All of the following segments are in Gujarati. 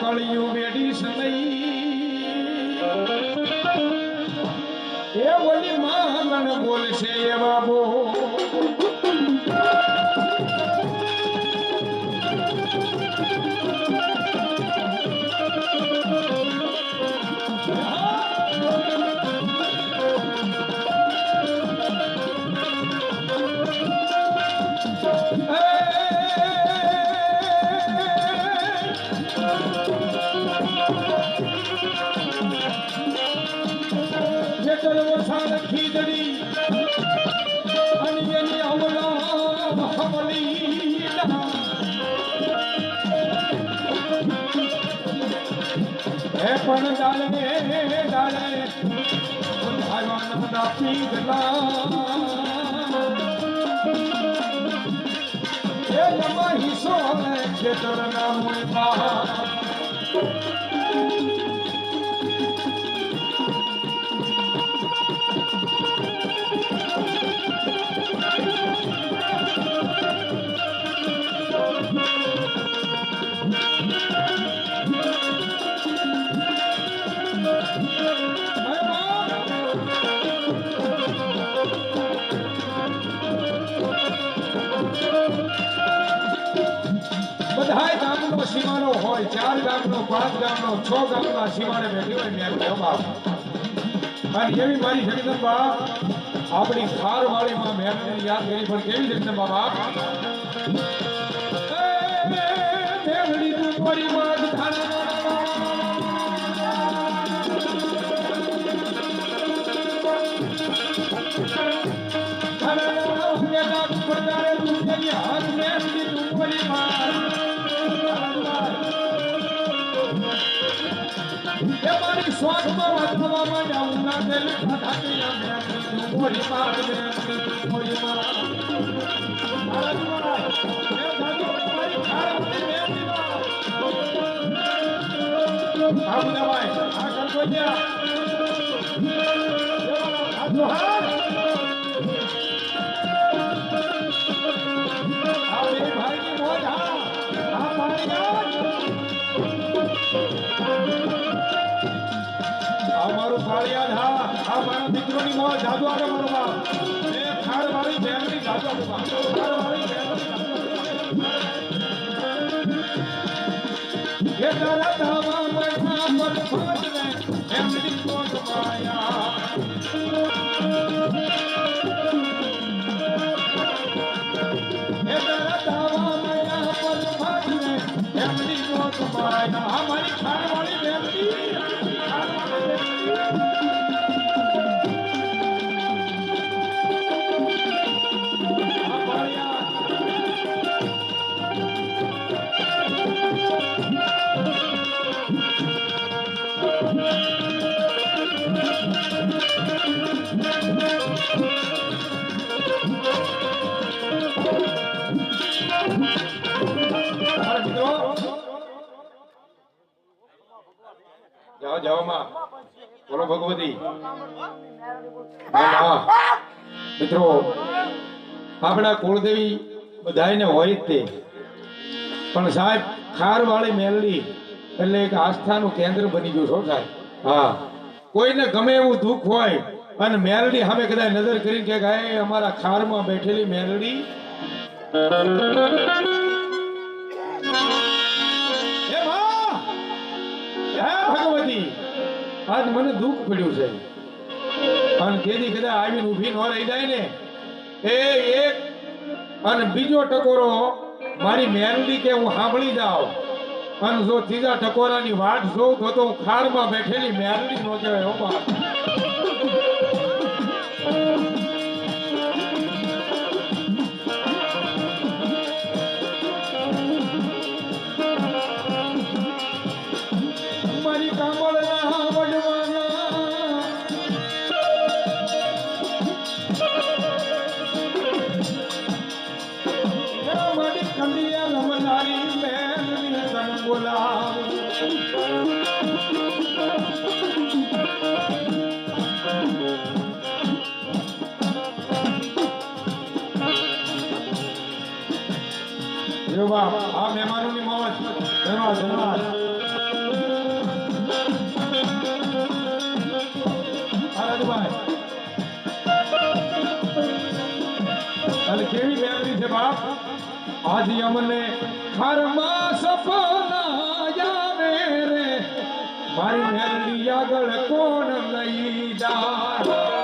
કળિયું વેડી નહીં. એ ઓલી માં બોલશે એવા બો પણ ડાલે ડાલે ભગવાન બધા ગલા એ લંબા હિસ્સો હવે ખેતરના મૂળમાં. બધાય ગામનો સીમાનો હોય, ચાર ગામનો, પાંચ ગામનો, છ ગામના સીમાને બેઠી હોય મેં બાપ અને એવી મારી જગદંબા? આપણી ખાર વાળીમાં મેં યાદ કરી, પણ કેવી જગદંબા બાપ? ધારા સ્વાદમાં વાતમાં જાઉં ના તેલ ખાતી ના મેં મોરી મેં મોરી આવું દવાય આ કરતો મોજ જાદુ આગળ મારો બાપ. એ ખાર મારી બહેનની જાદુ આગળ બાપ. ખાર મારી જાદુ એ તારા ધાવા જાઓ જાઓ માં. બોલો ભગવતી. મિત્રો આપણા કુળદેવી બધાને હોય જ તે. પણ સાહેબ ખારવાળી મેલડી એટલે એક આસ્થાનું કેન્દ્ર બની ગયું છો સાહેબ. હા. કોઈને ગમે એવું દુઃખ હોય અને મેલડી સામે કદાચ નજર કરીને કે ગાય અમારા ખારમાં બેઠેલી મેલડી. આજ મને દુઃખ પડ્યું છે. અને તેથી કદાચ આવીને ઊભી ન રહી જાય ને, એ એક અને બીજો ટકોરો મારી મેરડી કે હું સાંભળી જાઉં. અને જો ત્રીજા ટકોરાની વાટ જોઉં તો હું ખારમાં બેઠેલી મેરડી નો કહેવાય કેવી મેળવી છે બાપ? આજે અમને ઘરમાં સપના આવે રે. મારી મેળવી આગળ કોણ લઈ જાય?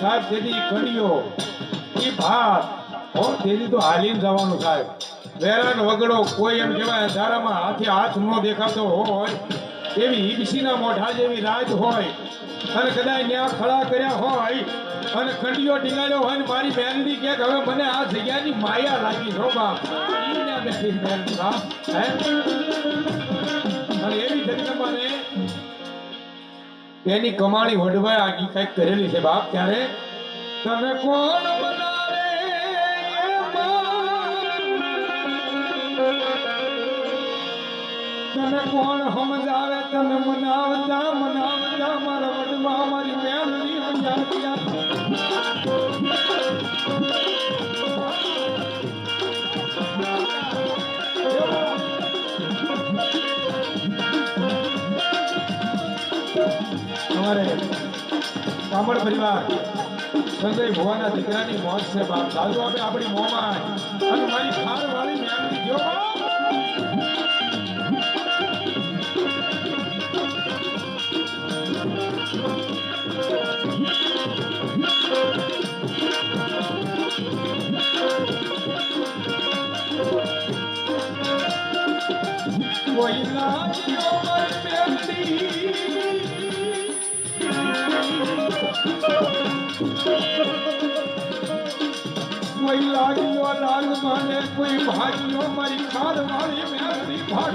સાહેબ, જેથી કડીઓ એ ભાત. હો તેની તો હાલીને જવાનું સાહેબ. વેરાન વગડો કોઈ એમ કહેવાય અંધારામાં હાથે હાથ ન દેખાતો હોય, એવી હિબસીના મોઢા જેવી રાજ હોય. અને કદાચ ન્યા ખડા કર્યા હોય, અને કંડીઓ ટીંગાડ્યો હોય ને મારી બેનડી કે હવે મને આ જગ્યાની માયા લાગી છો બાપ. અને એવી જગદંબાને એની કમાણી વડવાય આગી કંઈક કરેલી છે બાપ, ત્યારે તમે કોણ તને કોણ સમજાવે તને મનાવતા મનાવતા મારા વડવા મારી મેલડી અમારે કામળ પરિવાર સંજય ભુવાના દીકરાની મોજ છે બાપ. દાદુ આપે આપણી મોમાં. અને મારી ખાર વાળી મેમરી જો બાપ. કોઈ લાગ્યો કોઈ લાગ્યો, લાલ માને કોઈ ભાગ્યો, મારી ખાર મારી મેરી ભાગ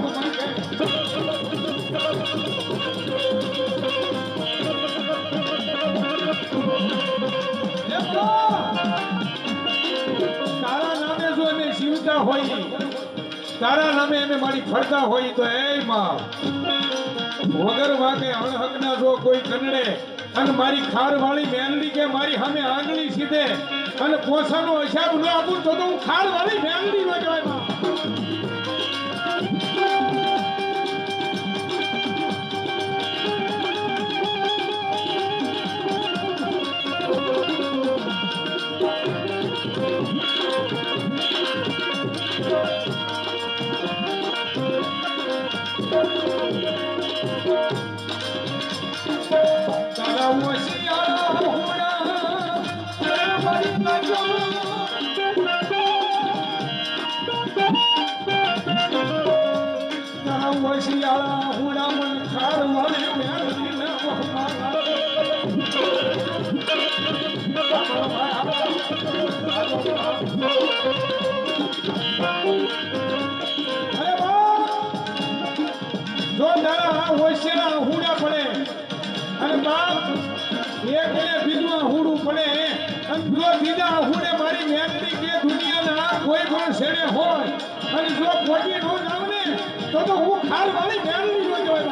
તારા નામે જો એને જીવતા હોય, તારા નામે એને મારી ફરતા હોય તો, એ વગર વાગે અણહકના જો કોઈ કનડે અને મારી ખાર વાળી મેલડી કે મારી સામે આંગળી સીધે અને પોસાનો હિસાબ ન આપું તો હું ખાર વાળી મેલડી નો કહેવાય જો તારા આ હોશિયાળા હુડા પડે, અને બાપ એક ને બીજું હુડું પડે, અને જો બીજા હુડે મારી મહેનતી કે દુનિયાના કોઈ પણ શેડે હોય, અને જો ખોટી નો જાવ તો તો હું ખાર મારી મહેનતી જોઈ જોઈ